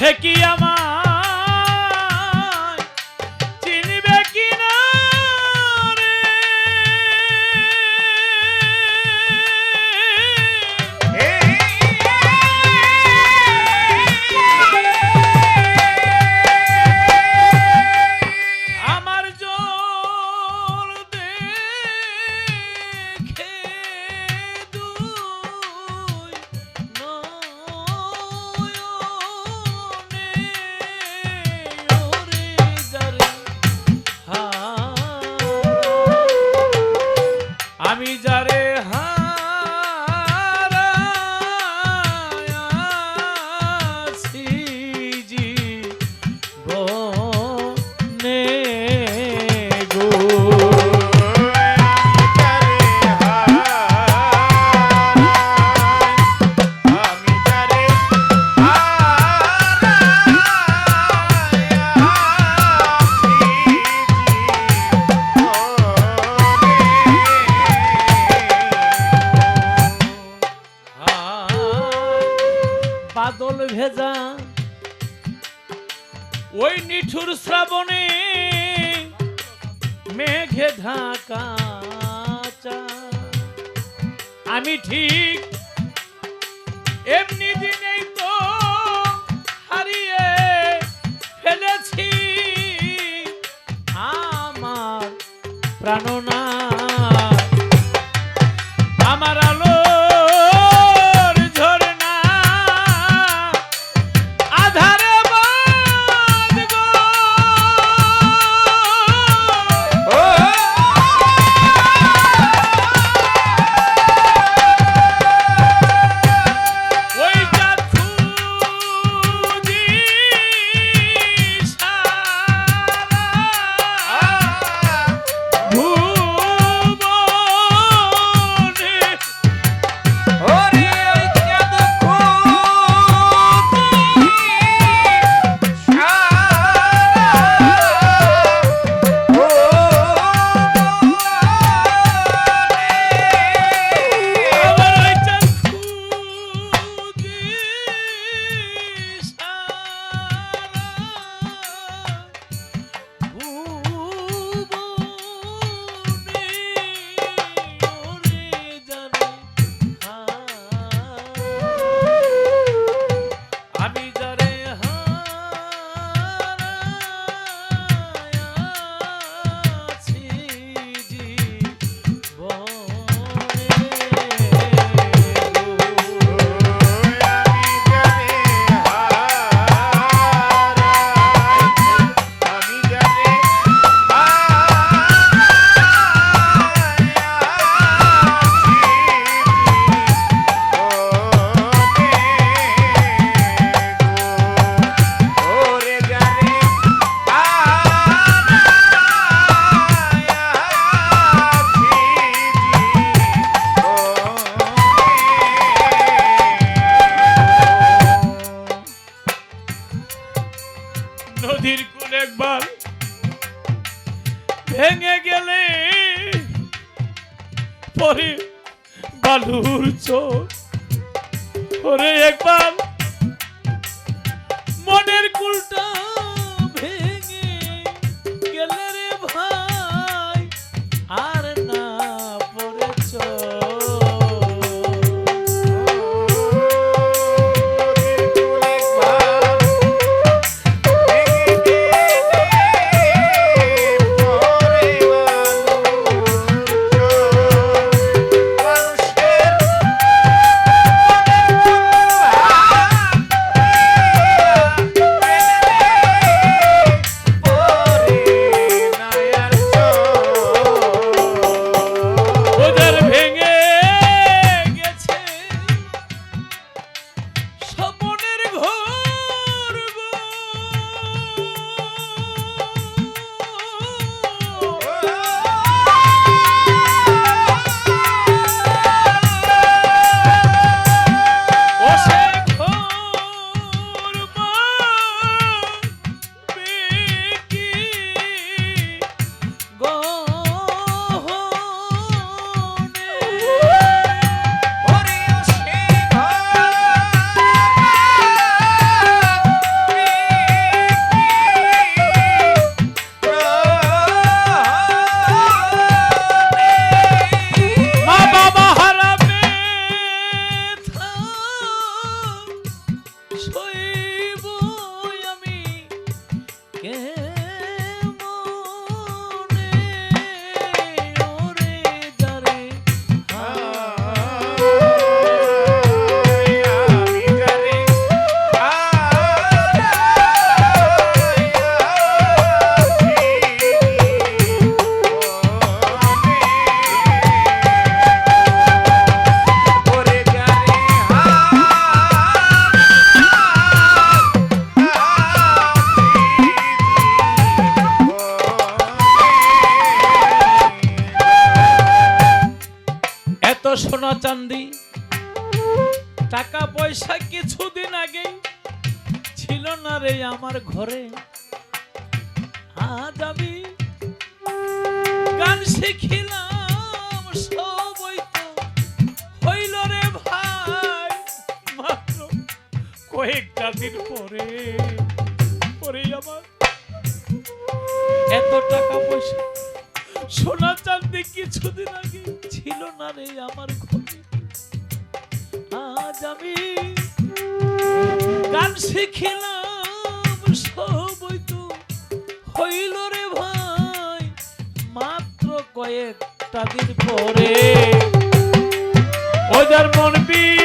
সে আমার মিঠুর শ্রাবণে মেঘে ঢাকা আমি ঠিক এমনি দিনেই তো হারিয়ে ফেলেছি। আমার প্রাণনা ভেঙে গেলে পরে বালুর চোখ। একবার মনের কুলটা চান্দি। টাকা পয়সা কিছুদিন আগে ছিল না রে আমার ঘরে। আজ আমি গান শিখিলাম সবই তো হইল রে ভাই। মাত্র কয়েকটা দিন পরে পরে আমার এত টাকা পয়সা সোনা চাঁদি কিছুদিন আগে ছিল না রে আমার ঘরে। আজ আমি গান শিখিলাম, সবই তো হইল রে ভাই। মাত্র কয়েকটা দিন পরে। ওদের মন বিক্রি